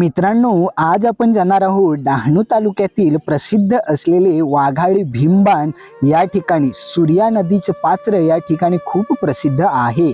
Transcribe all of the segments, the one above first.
मित्रांनो आज आपण जाणार आहोत डहाणू तालुक्यातील प्रसिद्ध असलेले वाघाडी भीमबान या ठिकाणी. सूर्या नदीचे पात्र या ठिकाणी खूप प्रसिद्ध आहे.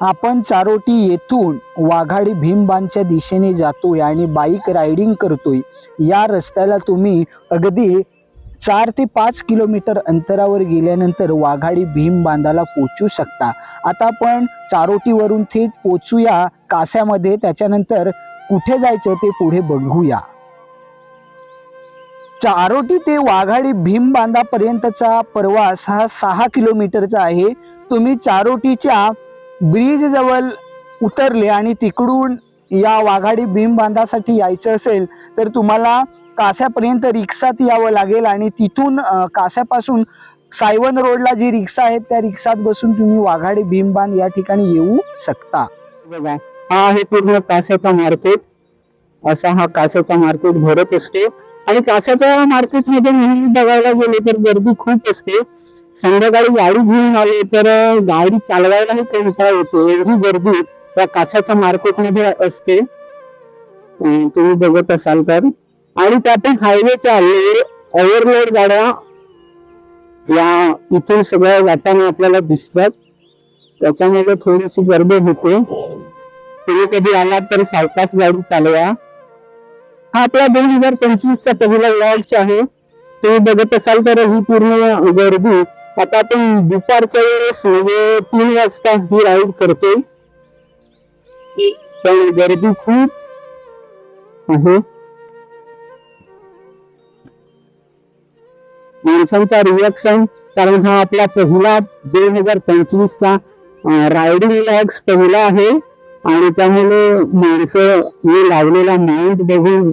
आपण चारोटी येथून वाघाडी भीमबानच्या दिशेने जातोय आणि बाईक रायडिंग करतोय. या रस्त्याला तुम्ही अगदी चार ते पाच किलोमीटर अंतरावर गेल्यानंतर वाघाडी भीम बांधाला पोचू शकता. आता आपण चारोटीवरून थेट पोचूया. कास्यामध्ये त्याच्यानंतर कुठे जायचं ते पुढे बघूया. चारोटी ते वाघाडी भीम बांधापर्यंतचा प्रवास हा सहा किलोमीटरचा आहे. तुम्ही चारोटीच्या ब्रिज जवळ उतरले आणि तिकडून या वाघाडी भीम बांधासाठी यायचं असेल तर तुम्हाला कास्यापर्यंत रिक्षात यावं लागेल आणि तिथून कास्यापासून सायवन रोडला जी रिक्षा आहेत त्या रिक्षात बसून तुम्ही वाघाडी भीमबांध या ठिकाणी येऊ शकता. बघा हा आहे पूर्ण कास्याचा मार्केट. असा हा कास्याचा मार्केट भरत असते. आणि कास्याच्या मार्केटमध्ये नेहमी बघायला गेले तर गर्दी खूप असते. संध्याकाळी गाडी घेऊन आले तर गाडी चालवायलाही कंटाळा येतो. एवढी गर्दी त्या कास्याच्या मार्केटमध्ये असते तुम्ही बघत असाल तर. आणि त्यातून हायवेच्या हल्लीवर ओव्हरलोड गाड्या या इथून सगळ्या जाताना आपल्याला दिसतात. त्याच्यामुळे थोडीशी गर्दी होते. तुम्ही कधी आलात तर सावकाश गाडी चालवा. हा आपला दोन हजार पंचवीस चा पहिला लॉन्च आहे. तुम्ही बघत असाल तर ही पूर्ण गर्दी. आता आपण दुपारच्या वेळेस म्हणजे तीन वाजता ही राईड करतोय. पण गर्दी खूप आहे. माणसांचा रिॲक्शन कारण हा आपला पहिला दोन हजार पंचवीस चा रायडिंग लॅग्स पहिला आहे. आणि त्यामुळे माणसं मी लावलेला माइंड बघून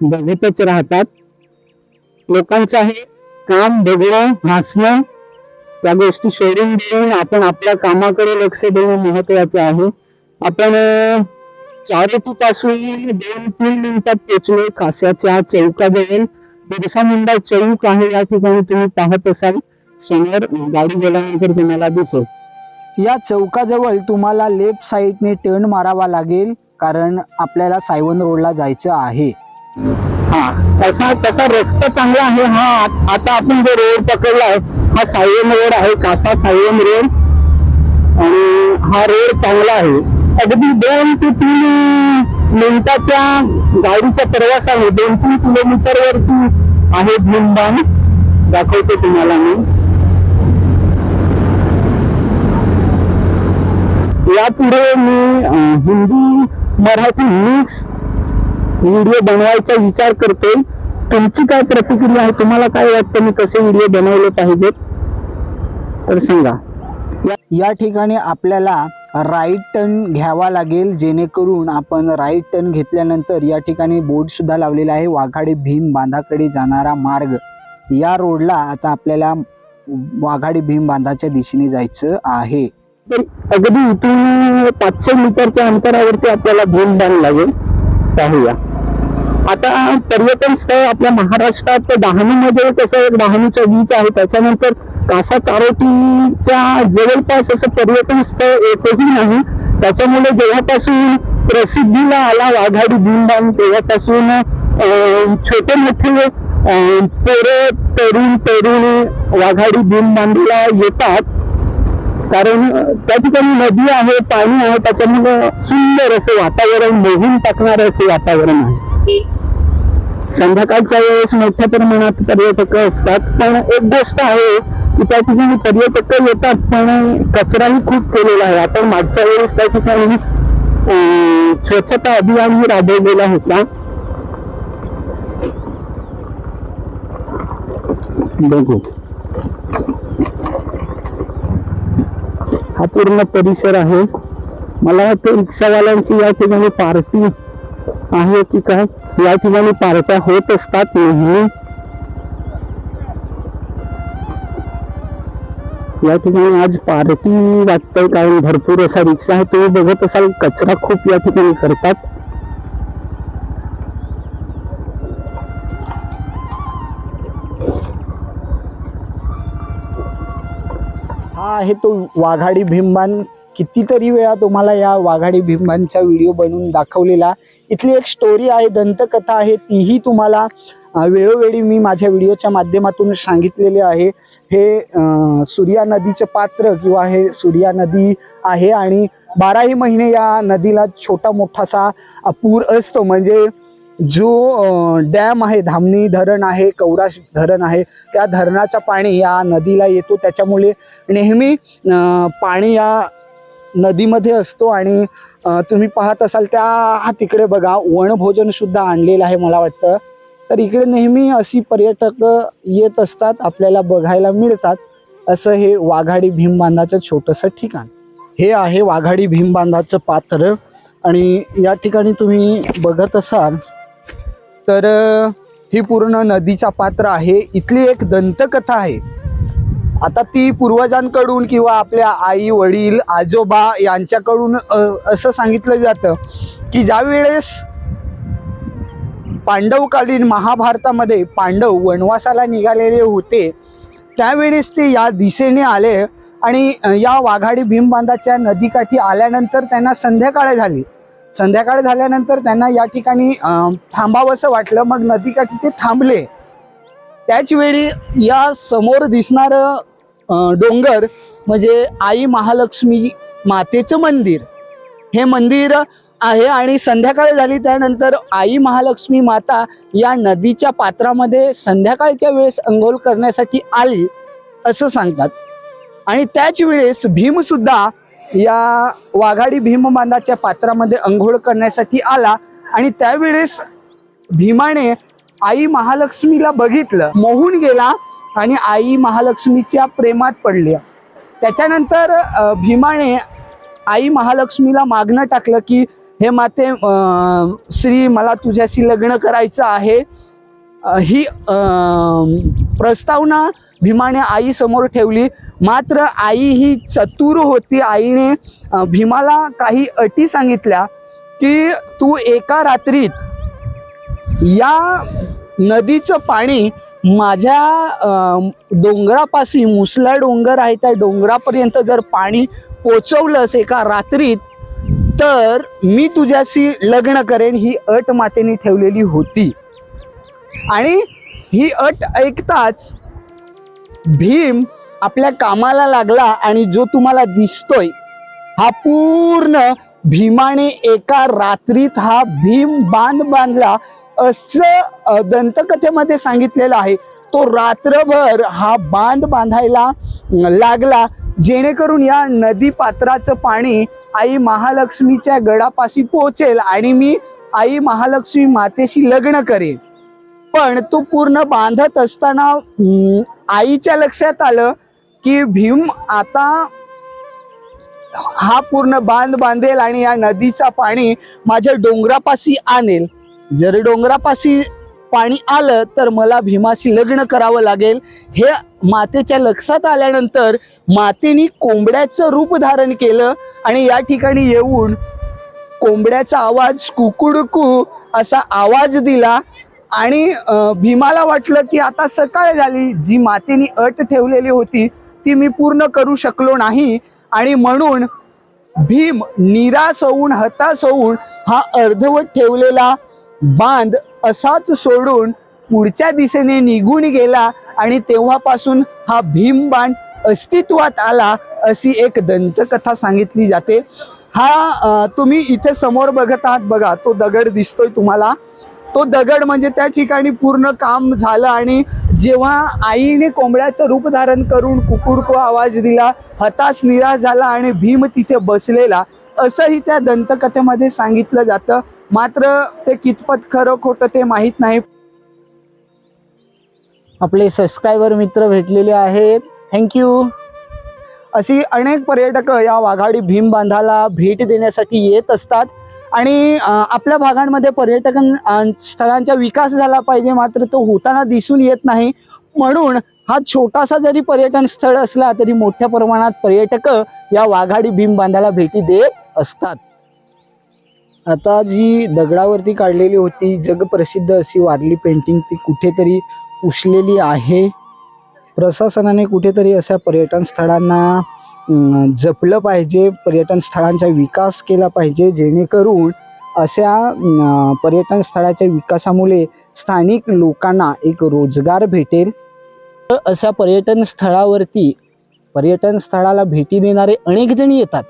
बघतच राहतात. लोकांचं आहे काम बघणं हसणं त्या गोष्टी सोडून देऊन आपण आपल्या कामाकडे लक्ष देणं महत्वाचं आहे. आपण चारोटी पासून दोन तीन मिनिटात पोहोचलो कास्याच्या चौकाजवळ. बिरसा मुंडा चौक आहे या ठिकाणी तुम्ही पाहत असाल. समोर गाडी गेल्यानंतर तुम्हाला दिसेल. या चौकाजवळ तुम्हाला लेफ्ट साईडने टर्न मारावा लागेल कारण आपल्याला सायवन रोडला जायचं आहे. हा तसा तसा रस्ता चांगला आहे. हा आत- आपण जो रोड पकडला आहे हा सायवन रोड आहे कासा सायवन रोड. आणि हा रोड चांगला आहे. अगदी दोन ते तीन मिनिटाच्या गाडीचा प्रवास आहे दोन तीन किलोमीटर वरती आहे धूमबाण दाखवतो तुम्हाला मी. यापुढे मी हिंदी मराठी मिक्स व्हिडिओ बनवायचा विचार करतोय तुमची काय प्रतिक्रिया आहे? तुम्हाला काय वाटतं? मी कसे व्हिडिओ बनवले पाहिजेत? तर सांगा. या ठिकाणी आपल्याला राईट टर्न घ्यावा लागेल. जेणेकरून आपण राईट टर्न घेतल्यानंतर या ठिकाणी बोर्डसुद्धा लावलेला आहे. वाघाडी भीम बांधाकडे जाणारा मार्ग. या रोडला आता आपल्याला वाघाडी भीम बांधाच्या दिशेने जायचं आहे. तर अगदी इथून पाचशे मीटरच्या अंतरावरती आपल्याला भीम बांध लागेल. पाहूया. आता पर्यटन स्थळ आपल्या महाराष्ट्रात डहाणूमध्ये कसं एक डहाणूचा बीच आहे. त्याच्यानंतर कासा चारोटीच्या जवळपास असं पर्यटन स्थळ एकही नाही. त्याच्यामुळे जेव्हापासून प्रसिद्धीला आला वाघाडी भीमबान तेव्हापासून छोटे मोठे पोरं तरुण तरुणी वाघाडी भीमबांधीला येतात. कारण त्या ठिकाणी नदी आहे पाणी आहे त्याच्यामुळे सुंदर असं वातावरण मोहून टाकणारं असं वातावरण आहे. संध्याकाळच्या वेळेस मोठ्या प्रमाणात पर्यटक असतात. पण एक गोष्ट आहे की त्या ठिकाणी पर्यटक येतात पण कचराही खूप केलेला आहे. आपण मागच्या वेळेस त्या ठिकाणी स्वच्छता अभियानही राबवलेला होता बघू. हा पूर्ण परिसर आहे. मला वाटतं रिक्षावाल्यांची या ठिकाणी पार्टी आहे की काय? या ठिकाणी पार्ट्या होत असतात नेहमी या ठिकाणी आज पार्टी वाटतंय कारण भरपूर असा रिक्षा आहे. तुम्ही बघत असाल कचरा खूप या ठिकाणी करतात. हा आहे तो वाघाडी भीमबान. कितीतरी वेळा तुम्हाला या वाघाडी भीमबानचा व्हिडिओ बनवून दाखवलेला. इथली एक स्टोरी आहे दंतकथा आहे तीही तुम्हाला वेळोवेळी मी माझ्या व्हिडिओच्या माध्यमातून सांगितलेले आहे. हे सूर्या नदीचं पात्र किंवा हे सूर्या नदी आहे आणि बाराही महिने या नदीला छोटा मोठासा पूर असतो. म्हणजे जो डॅम आहे धामणी धरण आहे कौराश धरण आहे त्या धरणाचा पाणी या नदीला येतो. त्याच्यामुळे नेहमी पाणी या नदीमध्ये असतो आणि तुम्ही पाहत असाल त्या हा तिकडे बघा वनभोजन सुद्धा आणलेलं आहे मला वाटतं. तर इकडे नेहमी अशी पर्यटक येत असतात आपल्याला बघायला मिळतात. असं हे वाघाडी भीमबांधाचं छोटंसं ठिकाण. हे आहे वाघाडी भीमबांधाचं पात्र. आणि या ठिकाणी तुम्ही बघत असाल तर ही पूर्ण नदीचा पात्र आहे. इथली एक दंतकथा आहे. आता ती पूर्वजांकडून किंवा आपल्या आई वडील आजोबा यांच्याकडून असं सांगितलं जातं की ज्या वेळेस पांडवकालीन महाभारतामध्ये पांडव वनवासाला निघालेले होते त्यावेळेस ते या दिशेने आले आणि या वाघाडी भीमबांधाच्या नदीकाठी आल्यानंतर त्यांना संध्याकाळ झाली. संध्याकाळ झाल्यानंतर त्यांना या ठिकाणी थांबावंसं वाटलं. मग नदीकाठी ते थांबले. त्याच वेळी या समोर दिसणारं डोंगर म्हणजे आई महालक्ष्मी मातेचं मंदिर. हे मंदिर आहे आणि संध्याकाळ झाली त्यानंतर आई महालक्ष्मी माता या नदीच्या पात्रामध्ये संध्याकाळच्या वेळेस अंघोळ करण्यासाठी आली असं सांगतात. आणि त्याच वेळेस भीमसुद्धा या वाघाडी भीमबांधाच्या पात्रामध्ये अंघोळ करण्यासाठी आला आणि त्यावेळेस भीमाने आई महालक्ष्मीला बघितलं. मोहून गेला आणि आई महालक्ष्मीच्या प्रेमात पडली त्याच्यानंतर भीमाने आई महालक्ष्मीला मागणं टाकलं की हे माते श्री मला तुझ्याशी लग्न करायचं आहे. ही प्रस्तावना भीमाने आई समोर ठेवली. मात्र आई ही चतुर होती. आईने भीमाला काही अटी सांगितल्या की तू एका रात्रीत या नदीचं पाणी माझ्या डोंगरापाशी मुसला डोंगर आहे त्या डोंगरापर्यंत जर पाणी पोचवलंस एका रात्रीत तर मी तुझ्याशी लग्न करेन ही अट मातेने ठेवलेली होती. आणि ही अट ऐकताच भीम आपल्या कामाला लागला आणि जो तुम्हाला दिसतोय हा पूर्ण भीमाने एका रात्रीत हा भीम बांध बांधला असं दंतकथेमध्ये सांगितलेलं आहे. तो रात्रभर हा बांध बांधायला लागला. जेणेकरून या नदी पात्राचं पाणी आई महालक्ष्मीच्या गडापाशी पोहोचेल आणि मी आई महालक्ष्मी मातेशी लग्न करेन. पण तो पूर्ण बांधत असताना आईच्या लक्षात आलं की भीम आता हा पूर्ण बांध बांधेल आणि या नदीचा पाणी माझ्या डोंगरापाशी आणेल. जर डोंगरापाशी पाणी आलं तर मला भीमाशी लग्न करावं लागेल. हे मातेच्या लक्षात आल्यानंतर मातेने कोंबड्याचं रूप धारण केलं आणि या ठिकाणी येऊन कोंबड्याचा आवाज कुकुडकू असा आवाज दिला आणि भीमाला वाटलं की आता सकाळ झाली जी मातेने अट ठेवलेली होती ती मी पूर्ण करू शकलो नाही आणि म्हणून भीम निराश होऊन हताश होऊन हा अर्धवट ठेवलेला बांध असाच सोडून पुढच्या दिशेने निघून गेला आणि तेव्हापासून हा भीम बांध अस्तित्वात आला अशी एक दंतकथा सांगितली जाते. हा तुम्ही इथे समोर बघत आहात बघा तो दगड दिसतोय तुम्हाला. तो दगड म्हणजे त्या ठिकाणी पूर्ण काम झालं आणि जेव्हा आईने कोंबड्याचं रूप धारण करून कुकुडको आवाज दिला हताश निराश झाला आणि भीम तिथे बसलेला असंही त्या दंतकथेमध्ये सांगितलं जातं. मात्र ते कितपत खरं खोटं ते माहीत नाही. आपले सबस्क्रायबर मित्र भेटलेले आहेत. थँक्यू अशी अनेक पर्यटक या वाघाडी भीम बांधाला भेट देण्यासाठी येत असतात. आणि आपल्या भागांमध्ये पर्यटन स्थळांचा विकास झाला पाहिजे मात्र तो होताना दिसून येत नाही. म्हणून हा छोटासा जरी पर्यटन स्थळ असला तरी मोठ्या प्रमाणात पर्यटक या वाघाडी भीम बांधाला भेटी देत असतात. आता जी दगडावरती काढलेली होती जगप्रसिद्ध अशी वारली पेंटिंग ती कुठेतरी पुसलेली आहे. प्रशासनाने कुठेतरी अशा पर्यटन स्थळांना जपलं पाहिजे पर्यटन स्थळांचा विकास केला पाहिजे जेणेकरून अशा पर्यटन स्थळाच्या विकासामुळे स्थानिक लोकांना एक रोजगार भेटेल. तर अशा पर्यटन स्थळावरती पर्यटन स्थळाला भेटी देणारे अनेक जण येतात.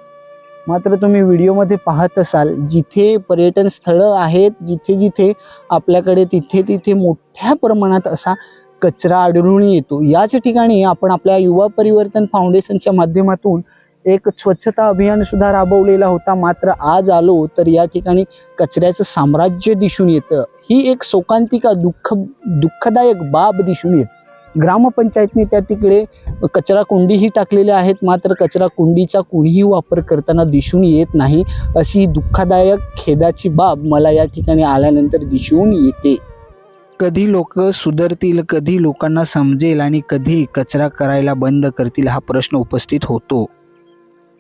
मात्र तुम्ही व्हिडिओमध्ये पाहत असाल जिथे पर्यटन स्थळं आहेत जिथे जिथे आपल्याकडे तिथे तिथे मोठ्या प्रमाणात असा कचरा आढळून येतो. याच ठिकाणी आपण आपल्या युवा परिवर्तन फाउंडेशनच्या माध्यमातून एक स्वच्छता अभियान सुद्धा राबवलेला होता. मात्र आज आलो तर या ठिकाणी कचऱ्याचं साम्राज्य दिसून येतं. ही एक शोकांतिका दुःख दुःखदायक बाब दिसून येते. ग्रामपंचायतने त्या तिकडे कचरा कुंडीही टाकलेल्या आहेत. मात्र कचरा कुंडीचा कुणीही वापर करताना दिसून येत नाही अशी दुःखदायक खेदाची बाब मला या ठिकाणी आल्यानंतर दिसून येते. कधी लोक सुधरतील कधी लोकांना समजेल आणि कधी कचरा करायला बंद करतील हा प्रश्न उपस्थित होतो.